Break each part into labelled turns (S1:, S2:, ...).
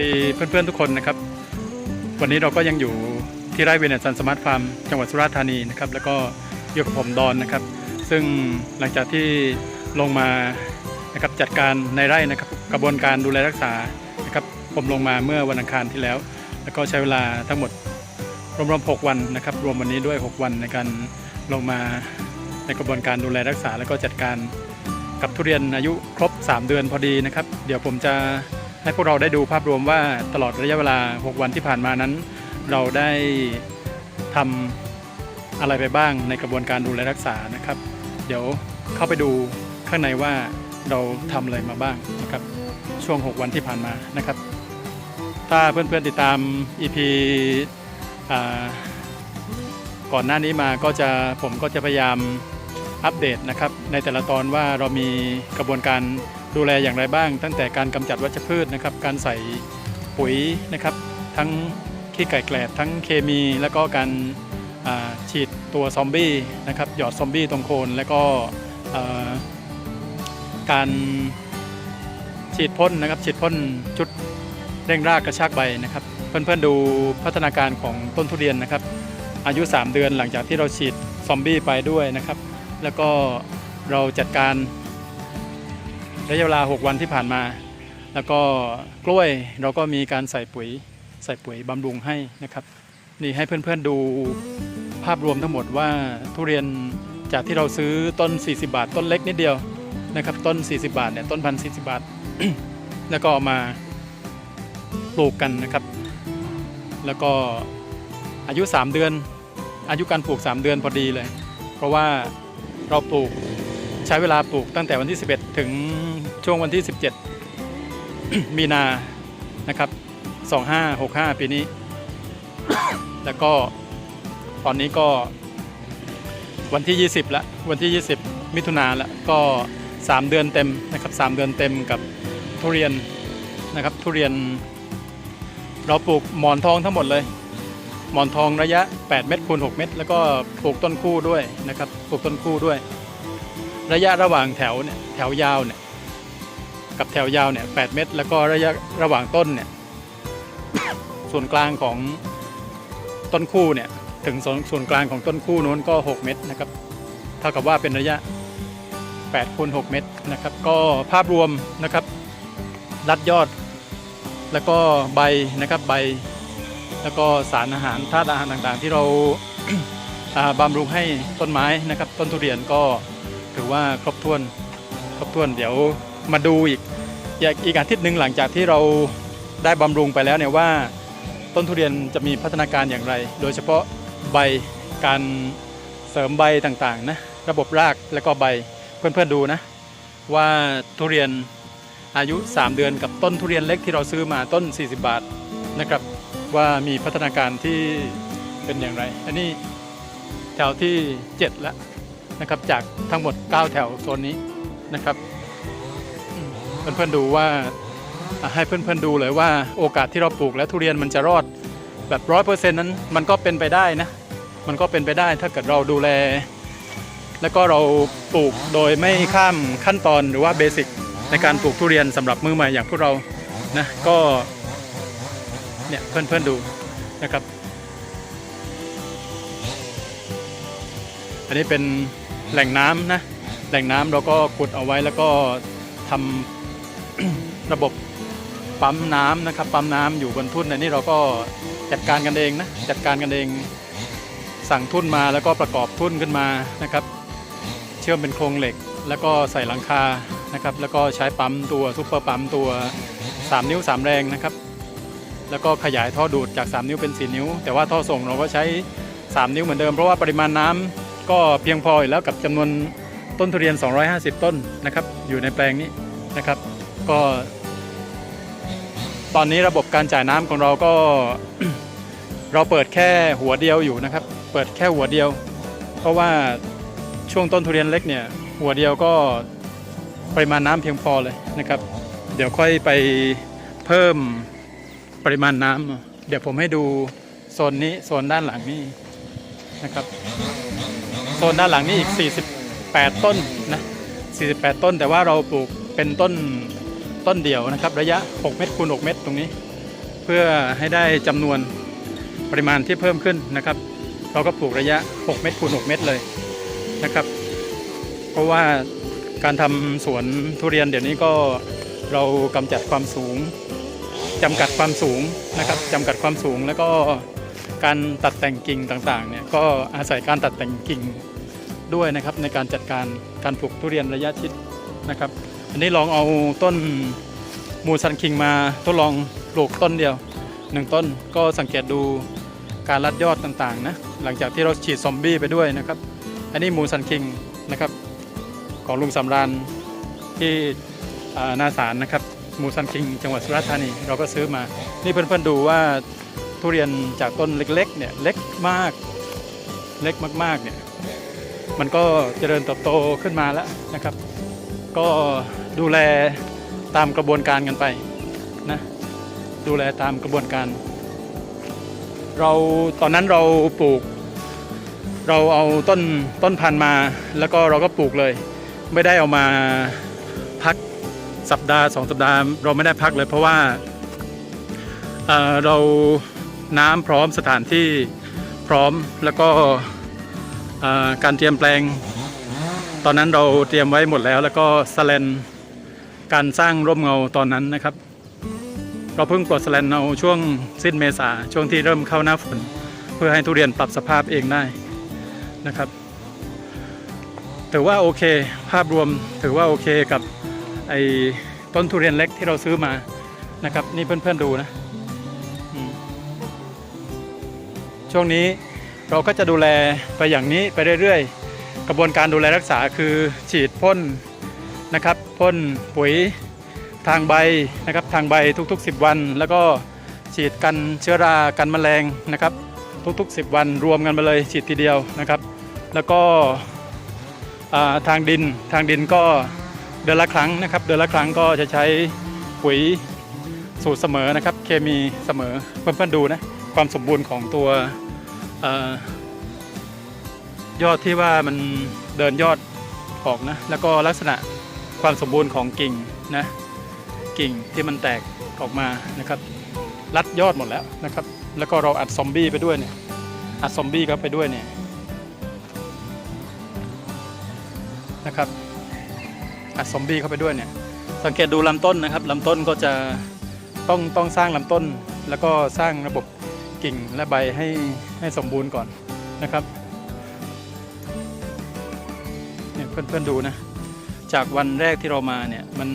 S1: ดีเพื่อนๆทุกคนนะครับ วันนี้เราก็ยังอยู่ที่ไร่เวเนซันสมาร์ทฟาร์มจังหวัดสุราษฎร์ธานีนะครับ แล้วก็อยู่กับผมดอนนะครับ ซึ่งหลังจากที่ลงมานะครับจัดการในไร่นะครับกระบวนการดูแลรักษานะครับผมลงมาเมื่อวันอังคารที่แล้ว แล้วก็ใช้เวลาทั้งหมดรวมๆ6วันนะครับ รวมวันนี้ด้วย 6 วันในการลงมาในกระบวนการดูแลรักษา แล้วก็จัดการ กับทุเรียนอายุครบ 3 เดือนพอดีนะครับ เดี๋ยวผมจะให้พวกเราได้ดูภาพรวมว่าตลอดระยะเวลา 6 วันที่ผ่านมานั้น เราได้ทำอะไรไปบ้างในกระบวนการดูแลรักษานะครับ เดี๋ยวเข้าไปดูข้างในว่าเราทำอะไรมาบ้างนะครับ ช่วง 6 วันที่ผ่านมานะครับ ถ้าเพื่อนๆติดตาม EP ก่อนหน้านี้มาก็จะผมก็จะพยายาม อัปเดตนะครับในแต่ละตอนว่าเรามีกระบวนการดูแลอย่างไรบ้าง ตั้งแต่การกำจัดวัชพืชนะครับ การใส่ปุ๋ยนะครับ ทั้งขี้ไก่แกลบทั้งเคมี แล้วก็การฉีดตัวซอมบี้นะครับหยอดซอมบี้ตรงโคนแล้วก็การฉีดพ่นนะครับฉีดพ่นชุดเร่งรากกระชากใบนะครับ เพื่อนๆดูพัฒนาการของต้นทุเรียนนะครับ อายุ 3 เดือนหลังจากที่เราฉีดซอมบี้ไปด้วยนะครับ แล้วก็เราจัดการระยะเวลา 6 วันที่ผ่านมา แล้วก็กล้วยเราก็มีการใส่ปุ๋ยใส่ปุ๋ยบำรุงให้นะครับ นี่ให้เพื่อนๆดูภาพรวมทั้งหมดว่าทุเรียนจากที่เราซื้อต้น 40 บาท ต้นเล็กนิดเดียวนะครับ ต้น 40 บาทเนี่ยต้นพันธุ์40บาท แล้วก็เอามาปลูกกันนะครับ แล้วก็อายุ 3 เดือน อายุการปลูก 3 เดือนพอดีเลย เพราะว่า เราปลูกใช้เวลาปลูกตั้งแต่วันที่ 11 ถึงช่วงวันที่ 17 มีนานะครับ 2565 ปีนี้ แล้วก็ตอนนี้ก็วันที่ 20ละวันที่ 20 มิถุนาละก็ 3 เดือนเต็มนะครับ 3 เดือนเต็มกับทุเรียนนะครับทุเรียน เราปลูกหมอนทองทั้งหมดเลย หมอนทองระยะ 8 เมตรคูณ 6 เมตร แล้วก็ปลูกต้นคู่ด้วยนะครับปลูกต้นคู่ด้วย ระยะระหว่างแถวเนี่ยแถวยาวเนี่ยกับแถวยาวเนี่ย8เมตร แล้วก็ระยะระหว่างต้นเนี่ยส่วนกลางของต้นคู่เนี่ยถึงส่วนส่วนกลางของต้นคู่นู้นก็ 6 เมตรนะครับเท่ากับว่าเป็นระยะ8คูณ6เมตรนะครับ ก็ภาพรวมนะครับรัดยอด แล้วก็ใบนะครับใบ แล้วก็สารอาหารธาตุอาหารต่างๆ ที่เราาบำรุงให้ต้นไม้นะครับ ต้นทุเรียนก็ถือว่าครบถ้วนครบถ้วนเดี๋ยวมาดูอีกอีกอีกอาทิตย์หนึ่งหลังจากที่เราได้บำรุงไปแล้วเนี่ยว่าต้นทุเรียนจะมีพัฒนาการอย่างไร โดยเฉพาะใบการเสริมใบต่างๆนะระบบรากแล้วก็ใบเพื่อนๆดูนะ ว่าทุเรียนอายุ 3 เดือนกับต้นทุเรียนเล็กที่เราซื้อมาต้น 40 บาทนะครับ ว่ามีพัฒนาการที่เป็นอย่างไร อันนี้แถวที่ 7 แล้วนะครับจากทั้งหมด 9 แถวโซนนี้นะครับเพื่อนๆดูว่าให้เพื่อนๆดูเลยว่าโอกาสที่เราปลูกแล้วทุเรียนมันจะรอดแบบร้อยเปอร์เซ็นต์นั้นมันก็เป็นไปได้นะมันก็เป็นไปได้ถ้าเกิดเราดูแล แล้วก็เราปลูกโดยไม่ข้ามขั้นตอนหรือว่าเบสิกในการปลูกทุเรียนสำหรับมือใหม่อย่างพวกเรานะก็ เนี่ยเพื่อนๆดูนะครับ อันนี้เป็นแหล่งน้ำนะ แหล่งน้ำเราก็ขุดเอาไว้แล้วก็ทำระบบปั๊มน้ำนะครับ ปั๊มน้ำอยู่บนทุ่นอันนี้เราก็จัดการกันเองนะ จัดการกันเองสั่งทุ่นมาแล้วก็ประกอบทุ่นขึ้นมานะครับ เชื่อมเป็นโครงเหล็ก แล้วก็ใส่หลังคานะครับ แล้วก็ใช้ปั๊มตัวซุปเปอร์ปั๊มตัว 3 นิ้ว 3 แรงนะครับ แล้วก็ขยายท่อดูดจาก 3 นิ้วเป็น 4 นิ้ว แต่ว่าท่อส่งเราก็ใช้ 3 นิ้วเหมือนเดิม เพราะว่าปริมาณน้ำก็เพียงพออยู่แล้วกับจำนวนต้นทุเรียน 250 ต้นนะครับ อยู่ในแปลงนี้นะครับ ก็ ตอนนี้ระบบการจ่ายน้ำของเราก็ เราเปิดแค่หัวเดียวอยู่นะครับ เปิดแค่หัวเดียว เพราะว่าช่วงต้นทุเรียนเล็กเนี่ย หัวเดียวก็ปริมาณน้ำเพียงพอเลยนะครับ เดี๋ยวค่อยไปเพิ่ม ปริมาณน้ำเดี๋ยวผมให้ดูโซนนี้โซนด้านหลังนี่นะครับโซนด้านหลังนี่อีก 48 ต้นนะ48 ต้นแต่ว่าเราปลูกเป็นต้นต้นเดียวนะครับ ระยะ 6 เมตรคูณ 6 เมตรตรงนี้ เพื่อให้ได้จำนวนปริมาณที่เพิ่มขึ้นนะครับ เราก็ปลูกระยะ 6 เมตรคูณ 6 เมตรเลยนะครับ เพราะว่าการทำสวนทุเรียนเดี๋ยวนี้ก็เรากำจัดความสูง จำกัดความสูงนะครับจำกัดความสูงแล้วก็การตัดแต่งกิ่งต่างๆเนี่ยก็อาศัยการตัดแต่งกิ่งด้วยนะครับในการจัดการการปลูกทุเรียนระยะชิดนะครับอันนี้ลองเอาต้นมูซันคิงมาทดลองปลูกต้นเดียวหนึ่งต้นก็สังเกตดูการรัดยอดต่างๆนะหลังจากที่เราฉีดซอมบี้ไปด้วยนะครับอันนี้มูซันคิงนะครับของลุงสำรานที่อ่านาสารนะครับ มูซันคิงจังหวัดสุราษฎร์ธานีเราก็ซื้อมา นี่เพื่อนๆดูว่าทุเรียนจากต้นเล็กๆเนี่ยเล็กมากเล็กมากๆเนี่ยมันก็เจริญเติบโตขึ้นมาแล้วนะครับ ก็ดูแลตามกระบวนการกันไปนะดูแลตามกระบวนการ เราตอนนั้นเราปลูก เราเอาต้นต้นพันธุ์มา แล้วก็เราก็ปลูกเลย ไม่ได้เอามา สัปดาห์สองสัปดาห์เราไม่ได้พักเลย เพราะว่าเเราน้ำพร้อมสถานที่พร้อมแล้วก็การเตรียมแปลง ตอนนั้นเราเตรียมไว้หมดแล้ว แล้วก็สแลนการสร้างร่มเงาตอนนั้นนะครับ เราเพิ่งปลดสแลนเอาช่วงสิ้นเมษาช่วงที่เริ่มเข้าหน้าฝน เพื่อให้ทุเรียนปรับสภาพเองได้นะครับถือว่าโอเค ภาพรวมถือว่าโอเคกับ ไอ้ต้นทุเรียนเล็กที่เราซื้อมานะครับ นี่เพื่อนๆดูนะช่วงนี้เราก็จะดูแลไปอย่างนี้ไปเรื่อยๆ กระบวนการดูแลรักษาคือฉีดพ่นนะครับพ่นปุ๋ยทางใบนะครับทางใบทุก ๆ 10 วัน แล้วก็ฉีดกันเชื้อรากันแมลงนะครับ ทุกๆ 10 วันรวมกันไปเลยฉีดทีเดียวนะครับ แล้วก็ทางดินทางดินก็ ดือนละครั้งนะครับ เดือนละครั้งก็จะใช้ปุ๋ยสูตรเสมอนะครับ เคมีเสมอเพื่อนๆดูนะความสมบูรณ์ของตัวออยอดที่ว่ามันเดินยอดออกนะแล้วก็ลักษณะความสมบูรณ์ของกิ่งนะกิ่งที่มันแตกออกมานะครับรัดยอดหมดแล้วนะครับ แล้วก็เราอัดซอมบี้ไปด้วยเนี่ยอัดซอมบี้เข้าไปด้วยเนี่ยนะครับ อัดซอมบี้เข้าไปด้วยเนี่ยสังเกตดูลำต้นนะครับลำต้นก็จะต้องต้องสร้างลำต้น แล้วก็สร้างระบบกิ่งและใบให้ให้สมบูรณ์ก่อนนะครับเนี่ยเพื่อนๆดูนะ จากวันแรกที่เรามาเนี่ยมัน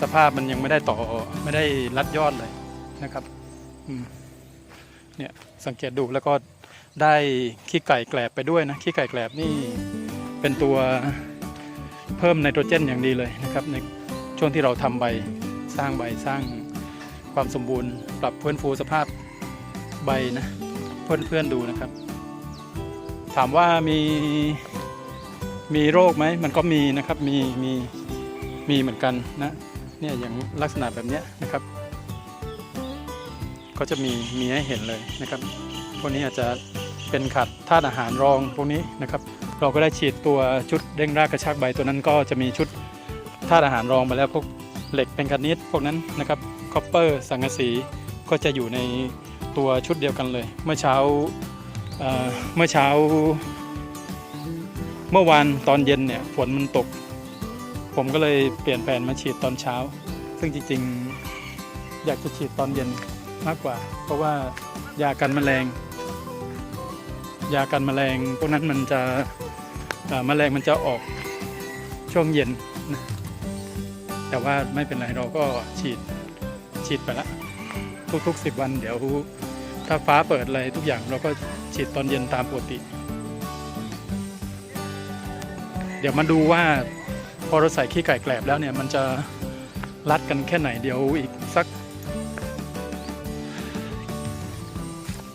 S1: สภาพมันยังไม่ได้ต่อไม่ได้รัดยอดเลยนะครับเนี่ยสังเกตดูแล้วก็ได้ขี้ไก่แกลบไปด้วยนะขี้ไก่แกลบนี่เป็นตัว เพิ่มไนโตรเจนอย่างดีเลยนะครับในช่วงที่เราทำใบสร้างใบสร้างความสมบูรณ์ ปรับเพื้นฟูสภาพใบนะเพื่อนเพื่อนๆดูนะครับ ถามว่ามีมีโรคไหมมันก็มีนะครับมีมีมีเหมือนกันนะเนี่ยอย่างลักษณะแบบเนี้ยนะครับก็จะมีมีให้เห็นเลยนะครับ พวกนี้อาจจะเป็นขัดธาตุอาหารรองพวกนี้นะครับ เราก็ได้ฉีดตัวชุดเร่งรากกระชากใบตัวนั้นก็จะมีชุดธาตุอาหารรองไปแล้วพวกเหล็กเป็นกานิดพวกนั้นนะครับคอปเปอร์สังกะสีก็จะอยู่ในตัวชุดเดียวกันเลย เมื่อเช้าเเมื่อเช้า เมื่อวานตอนเย็นเนี่ยฝนมันตก ผมก็เลยเปลี่ยนแผนมาฉีดตอนเช้า ซึ่งจริงๆอยากจะฉีดตอนเย็นมากกว่า เพราะว่ายากันแมลง ยากันแมลงพวกนั้นมันจะ เอ่อแมลงมันจะออกช่วงเย็นนะแต่ว่าไม่เป็นไรเราก็ฉีดฉีดไปละทุกๆ 10 วัน เดี๋ยวถ้าฟ้าเปิดอะไรทุกอย่างเราก็ฉีดตอนเย็นตามปกติ เดี๋ยวมาดูว่าพอเราใส่ขี้ไก่แกลบแล้วเนี่ยมันจะรัดกันแค่ไหนเดี๋ยวอีกสัก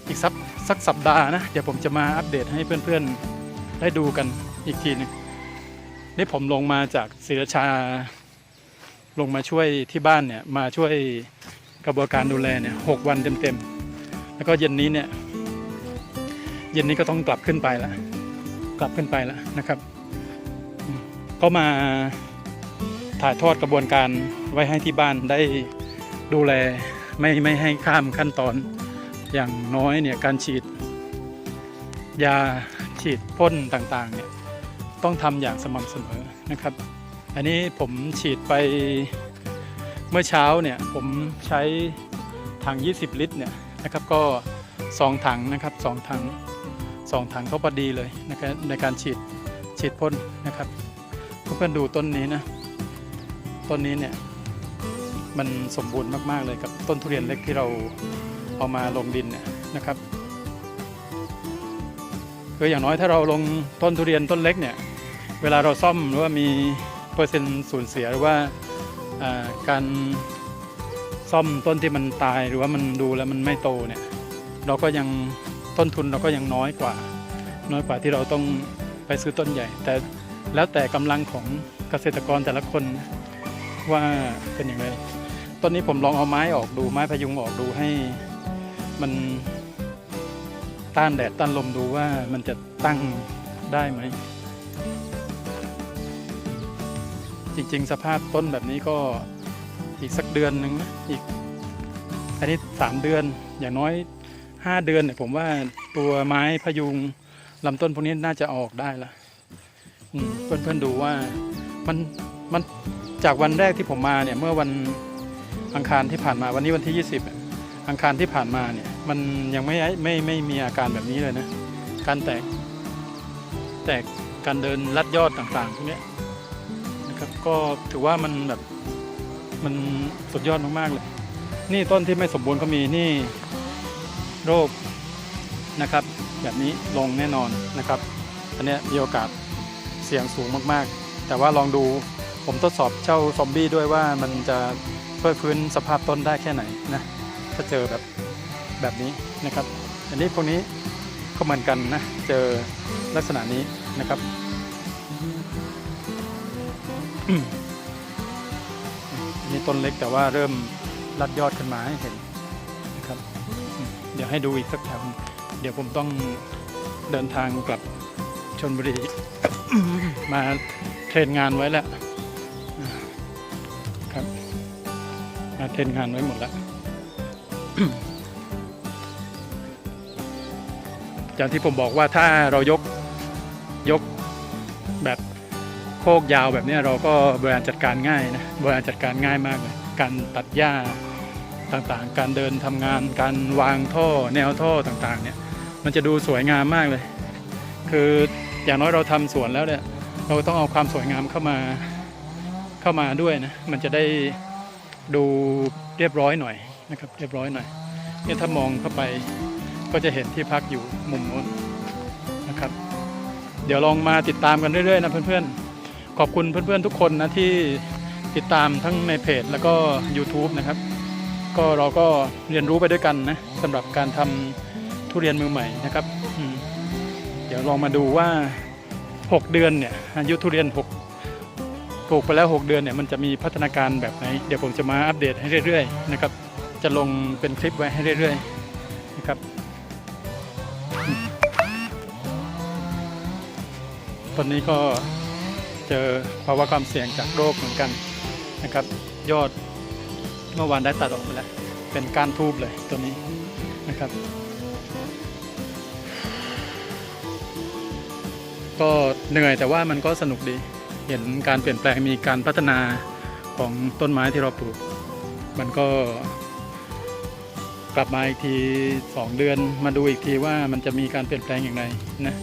S1: อีกสักสักสัปดาห์นะ เดี๋ยวผมจะมาอัปเดตให้เพื่อนๆ ได้ดูกัน อีกทีนึงนี่ผมลงมาจากศรีรชา ลงมาช่วยที่บ้านเนี่ย มาช่วยกระบวนการดูแลเนี่ยหกวันเต็มๆ แล้วก็เย็นนี้เนี่ย เย็นนี้ก็ต้องกลับขึ้นไปแล้วกลับขึ้นไปแล้วนะครับ ก็มาถ่ายทอดกระบวนการไว้ให้ที่บ้านได้ดูแลไม่ไม่ให้ข้ามขั้นตอนอย่างน้อยเนี่ยการฉีด ยาฉีดพ่นต่างๆเนี่ย ต้องทำอย่างสม่ำเสมอนะครับ อันนี้ผมฉีดไปเมื่อเช้าเนี่ยผมใช้ถัง 20 ลิตรเนี่ยนะครับก็ 2 ถังนะครับ2ถัง2ถังก็พอดีเลยนะครับในการฉีดฉีดพ่นนะครับเพื่อนๆดูต้นนี้นะต้นนี้เนี่ยมันสมบูรณ์มากๆเลยกับต้นทุเรียนเล็กที่เราเอามาลงดินเนี่ยนะครับคืออย่างน้อยถ้าเราลงต้นทุเรียนต้นเล็กเนี่ย เวลาเราซ่อมหรือว่ามีเปอร์เซ็นต์สูญเสียหรือว่าการซ่อมต้นที่มันตายหรือว่ามันดูแล้วมันไม่โตเนี่ยเราก็ยังต้นทุนเราก็ยังน้อยกว่า น้อยกว่าที่เราต้องไปซื้อต้นใหญ่ แต่แล้วแต่กำลังของเกษตรกรแต่ละคนว่าเป็นอย่างไรต้นนี้ผมลองเอาไม้ออกดูไม้พยุงออกดูให้มันต้านแดดต้านลมดูว่ามันจะตั้งได้ไหม จริง ๆ สภาพต้นแบบนี้ก็อีกสักเดือนหนึ่งนะอีก อันนี้สามเดือนอย่างน้อยห้าเดือนเนี่ยผมว่าตัวไม้พยุงลำต้นพวกนี้น่าจะออกได้ละเพื่อนๆดูว่ามันมันจากวันแรกที่ผมมาเนี่ยเมื่อวันอังคารที่ผ่านมาวันนี้วันที่ 20อะอังคารที่ผ่านมาเนี่ยมันยังไม่ไม่ไม่มีอาการแบบนี้เลยนะ การแตกแตกการเดินลัดยอดต่างๆพวกนี้ ก็ถือว่ามันแบบมันสุดยอดมากๆเลย นี่ต้นที่ไม่สมบูรณ์ก็มีนี่โรคนะครับ แบบนี้ลงแน่นอนนะครับ อันนี้มีโอกาสเสี่ยงสูงมากๆ แต่ว่าลองดูผมทดสอบเจ้าซอมบี้ด้วยว่ามันจะช่วยฟื้นสภาพต้นได้แค่ไหนนะถ้าเจอแบบแบบนี้นะครับ อันนี้พวกนี้ก็เหมือนกันนะ เจอลักษณะนี้นะครับ นนี้ต้นเล็กแต่ว่าเริ่มรัดยอดขึ้นมาให้เห็นนะครับอืมเดี๋ยวให้ดูอีกสักแถวเดี๋ยวผมต้องเดินทางกลับชนบุรี มาเทรนงานไว้แล้วครับ มาเทรนงานไว้หมดแล้วอย่างที่ผมบอกว่าถ้าเรายกยกแบบ คกยาวแบบนี้เราก็บริหารจัดการง่ายนะบริหารจัดการง่ายมากเลยการตัดหญ้าต่างๆ การเดินทำงาน การวางท่อแนวท่อต่างๆเนี่ยมันจะดูสวยงามมากเลย คืออย่างน้อยเราทำสวนแล้วเนี่ยเราต้องเอาความสวยงามเข้ามาเข้ามาด้วยนะมันจะได้ดูเรียบร้อยหน่อยนะครับ เรียบร้อยหน่อยเนี่ยถ้ามองเข้าไปก็จะเห็นที่พักอยู่มุมโน้นนะครับ เดี๋ยวลองมาติดตามกันเรื่อยๆนะเพื่อนๆ ขอบคุณเพื่อนๆทุกคนนะที่ติดตามทั้งในเพจแล้วก็ YouTube นะครับ ก็เราก็เรียนรู้ไปด้วยกันนะสำหรับการทำทุเรียนมือใหม่นะครับ เดี๋ยวลองมาดูว่า 6 เดือนเนี่ยอายุทุเรียน 6 ปลูกไปแล้ว 6 เดือนเนี่ยมันจะมีพัฒนาการแบบไหน เดี๋ยวผมจะมาอัปเดตให้เรื่อยๆนะครับ จะลงเป็นคลิปไว้ให้เรื่อยๆนะครับตอนนี้ก็ เจอภาวะความเสี่ยงจากโรคเหมือนกันนะครับ ยอดเมื่อวานได้ตัดออกไปแล้ว เป็นก้านทูบเลยตัวนี้นะครับ ก็เหนื่อยแต่ว่ามันก็สนุกดี เห็นการเปลี่ยนแปลงมีการพัฒนาของต้นไม้ที่เราปลูก มันก็กลับมาอีกทีสองเดือนมาดูอีกทีว่ามันจะมีการเปลี่ยนแปลงอย่างไรนะ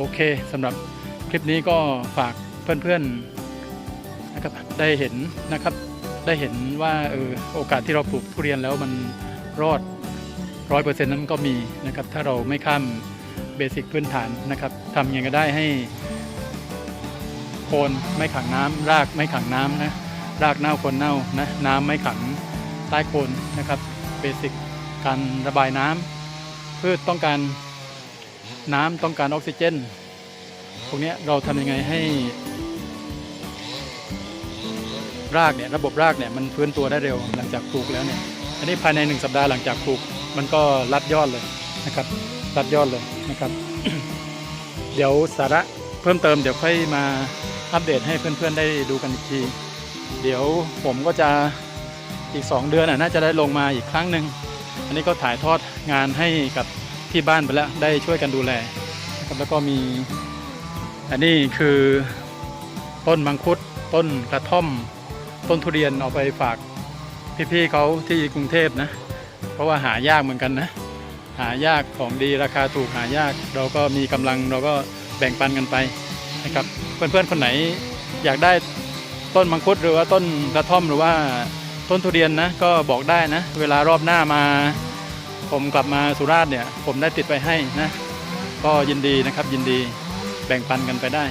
S1: โอเคสำหรับคลิปนี้ก็ฝากเพื่อนๆนะครับได้เห็นนะครับ ได้เห็นว่าเออโอกาสที่เราปลูกทุเรียนแล้วมันรอดร้อยเปอร์เซ็นต์นั้นก็มีนะครับ ถ้าเราไม่ข้ามเบสิกพื้นฐานนะครับทำยังไงก็ได้ให้โคนไม่ขังน้ำรากไม่ขังน้ำนะรากเน่าโคนเน่านะน้ำไม่ขังใต้โคนนะครับเบสิกการระบายน้ำพืชต้องการ น้ำต้องการออกซิเจนพวกนี้เราทำยังไงให้ รากเนี่ยระบบรากเนี่ยมันฟื้นตัวได้เร็วหลังจากปลูกแล้วเนี่ยอันนี้ภายในหนึ่งสัปดาห์หลังจากปลูก มันก็รัดยอดเลยนะครับ รัดยอดเลยนะครับ เดี๋ยวสาระเพิ่มเติมเดี๋ยวค่อยมาอัปเดตให้เพื่อนๆได้ดูกันอีกที เดี๋ยวผมก็จะอีก 2 เดือนน่าจะได้ลงมาอีกครั้งหนึ่งอันนี้ก็ถ่ายทอดงานให้กับ ที่บ้านไปแล้วได้ช่วยกันดูแลนะครับแล้วก็มี อันนี้คือต้นมังคุดต้นกระท่อม ต้นทุเรียนเอาไปฝากพี่ๆเขาที่กรุงเทพนะ เพราะว่าหายากเหมือนกันนะ หายากของดีราคาถูกหายาก เราก็มีกำลังเราก็แบ่งปันกันไปนะครับเพื่อนๆคนไหนอยากได้ต้นมังคุดหรือว่าต้นกระท่อมหรือว่าต้นทุเรียนนะก็บอกได้นะ เวลารอบหน้ามา ผมกลับมาสุราษฎร์เนี่ย ผมได้ติดไปให้นะ ก็ยินดีนะครับยินดีแบ่งปันกันไปได้